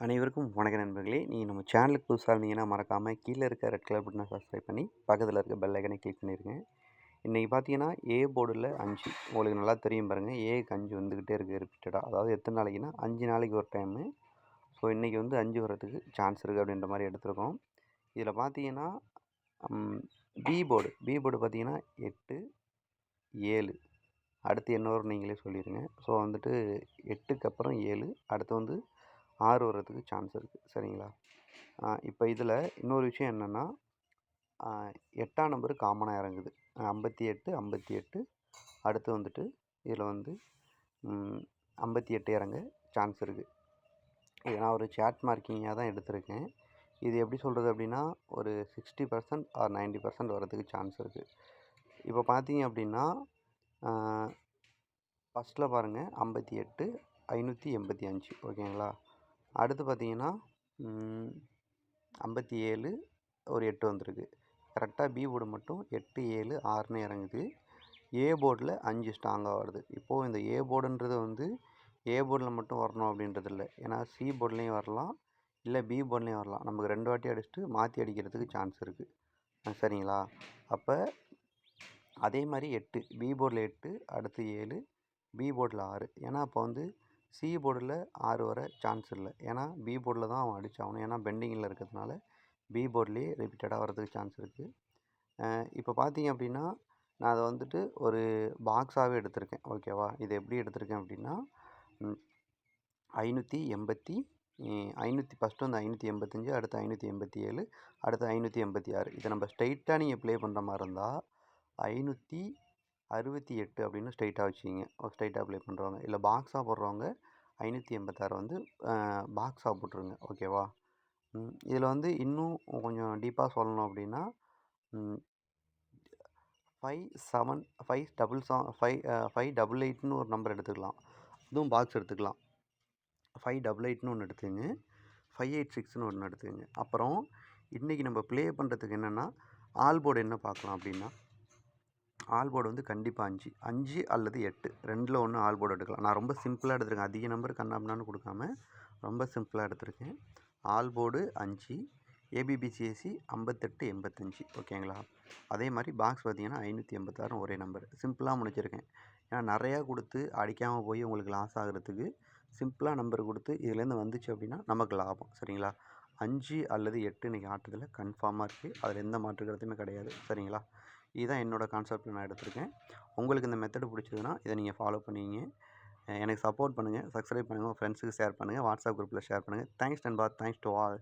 அனைவருக்கும் வணக்க நண்பர்களே. நீங்கள் நம்ம சேனலுக்கு புதுசாக இருந்தீங்கன்னா மறக்காமல் கீழே இருக்க ரெட் கலர் பட்டனை சப்ஸ்கிரைப் பண்ணி பக்கத்தில் இருக்க பெல் ஐக்கனை கிளிக் பண்ணிடுங்க இன்றைக்கி பார்த்தீங்கன்னா ஏ போர்டில் அஞ்சு. உங்களுக்கு நல்லா தெரியும் பாருங்கள் ஏக்கு அஞ்சு வந்துக்கிட்டே இருக்குது ரிப்பீட்டடாக அதாவது எத்தனை நாளைக்குன்னா அஞ்சு நாளைக்கு ஒரு டைமு ஸோ இன்றைக்கி வந்து அஞ்சு வரத்துக்கு சான்ஸ் இருக்குது அப்படின்ற மாதிரி எடுத்திருக்கோம். இதில் பார்த்தீங்கன்னா பி போர்டு பி போர்டு பார்த்தீங்கன்னா எட்டு ஏழு. அடுத்து என்ன வரும் நீங்களே சொல்லிடுங்க ஸோ வந்துட்டு எட்டுக்கு அப்புறம் ஏழு. அடுத்து வந்து ஆறு வர்றதுக்கு சான்ஸ் இருக்குது சரிங்களா? இப்போ இதில் இன்னொரு விஷயம் என்னென்னா எட்டாம் நம்பர் காமனாக இறங்குது. ஐம்பத்தி எட்டு ஐம்பத்தி எட்டு அடுத்து வந்துட்டு இதில் வந்து ஐம்பத்தி எட்டு இறங்க சான்ஸ் இருக்குது இது நான் ஒரு சேட் மார்க்கிங்காக தான் எடுத்திருக்கேன். இது எப்படி சொல்கிறது அப்படின்னா ஒரு sixty percent or ninety percent வரதுக்கு சான்ஸ் இருக்குது இப்போ பார்த்தீங்க அப்படின்னா ஃபஸ்ட்டில் பாருங்கள் ஐம்பத்தி எட்டு ஐநூற்றி எண்பத்தி அஞ்சு. ஓகேங்களா? அடுத்து பார்த்தீங்கன்னா ஐம்பத்தி ஏழு ஒரு எட்டு வந்திருக்கு. கரெக்டாக பி போர்டு மட்டும் எட்டு ஏழு ஆறுன்னு இறங்குது. ஏ போர்டில் அஞ்சு ஸ்ட்ராங்காக வருது. இப்போது இந்த ஏ போர்டுன்றது வந்து ஏ போர்டில் மட்டும் வரணும் அப்படின்றது இல்லை. ஏன்னா சி போர்ட்லேயும் வரலாம் இல்லை பி போர்ட்லேயும் வரலாம். நமக்கு ரெண்டு வாட்டி அடிச்சுட்டு மாற்றி அடிக்கிறதுக்கு சான்ஸ் இருக்குது சரிங்களா? அப்போ அதே மாதிரி எட்டு பி போர்டில் எட்டு அடுத்து ஏழு பி போர்டில் ஆறு. ஏன்னா அப்போ வந்து சி போர்டில் ஆறு வர சான்ஸ் இல்லை. ஏன்னா பி போர்டில் தான் அவன் அடித்தாகணும் ஏன்னா பெண்டிங்கில் இருக்கிறதுனால பி போர்ட்லேயே ரிப்பீட்டடாக வரதுக்கு சான்ஸ் இருக்குது இப்போ பார்த்தீங்க அப்படின்னா நான் அதை வந்துட்டு ஒரு பாக்ஸாகவே எடுத்திருக்கேன். ஓகேவா இது எப்படி எடுத்திருக்கேன் அப்படின்னா ஐநூற்றி எண்பத்தி ஐநூற்றி ஃபஸ்ட்டு வந்து ஐநூற்றி எண்பத்தஞ்சு அடுத்து ஐநூற்றி எண்பத்தி ஏழு அடுத்து ஐநூற்றி எண்பத்தி ஆறு. இதை நம்ம ஸ்ட்ரைட்டாக நீங்கள் ப்ளே பண்ணுற மாதிரி இருந்தால் ஐநூற்றி அறுபத்தி எட்டு அப்படின்னு ஸ்ட்ரைட்டாக வச்சுக்கிங்க. ஸ்ட்ரைட்டாக ப்ளே பண்ணுறவங்க இல்லை பாக்ஸாக போடுறவங்க ஐநூற்றி எண்பத்தாறு வந்து பாக்ஸாக போட்டுருங்க. ஓகேவா இதில் வந்து இன்னும் கொஞ்சம் டீப்பாக சொல்லணும் அப்படின்னா five seven five double seven five five double எயிட்னு ஒரு நம்பர் எடுத்துக்கலாம். இதுவும் பாக்ஸ் எடுத்துக்கலாம். ஃபைவ் டபுள் எயிட்னு ஒன்று எடுத்துங்க. ஃபைவ் எயிட் சிக்ஸ்னு ஒன்று எடுத்துங்க. அப்புறம் இன்றைக்கி நம்ம ப்ளே பண்ணுறதுக்கு என்னென்னா ஆல் போர்டு என்ன பார்க்கலாம் அப்படின்னா ஆல் போர்டு வந்து கண்டிப்பாக அஞ்சு. அஞ்சு அல்லது எட்டு. ரெண்டில் ஒன்று ஆல் போர்டு எடுக்கலாம். நான் ரொம்ப சிம்பிளாக எடுத்திருக்கேன். அதிக நம்பர் கண்ணாப்னான்னு கொடுக்காம ரொம்ப சிம்பிளாக எடுத்திருக்கேன். ஆல் போர்டு அஞ்சு ஏபிபிசிஎஸ்சி ஐம்பத்தெட்டு எண்பத்தஞ்சு. ஓகேங்களா? அதே மாதிரி பாக்ஸ் பார்த்தீங்கன்னா ஐநூற்றி எண்பத்தாறு ஒரே நம்பர் சிம்பிளாக முடிச்சிருக்கேன். ஏன்னா நிறையா கொடுத்து அடிக்காமல் போய் உங்களுக்கு லாஸ் ஆகிறதுக்கு சிம்பிளாக நம்பர் கொடுத்து இதுலேருந்து வந்துச்சு அப்படின்னா நமக்கு லாபம். சரிங்களா? அஞ்சு அல்லது எட்டு இன்றைக்கி ஆட்டத்தில் கன்ஃபார்மாக இருக்குது அதில் எந்த மாற்று கருத்துமே கிடையாது. சரிங்களா? இதுதான் என்னோடய கான்செப்ட் நான் எடுத்திருக்கேன். உங்களுக்கு இந்த மெத்தடு பிடிச்சதுன்னா இதை நீங்கள் ஃபாலோ பண்ணுவீங்க எனக்கு சப்போர்ட் பண்ணுங்கள் சப்ஸ்கிரைப் பண்ணுங்கள் உங்கள் ஃப்ரெண்ட்ஸுக்கு ஷேர் பண்ணுங்கள் வாட்ஸ்அப் குரூப்பில் ஷேர் பண்ணுங்கள் தேங்க்ஸ் நண்பா தேங்க்ஸ் டு ஆல்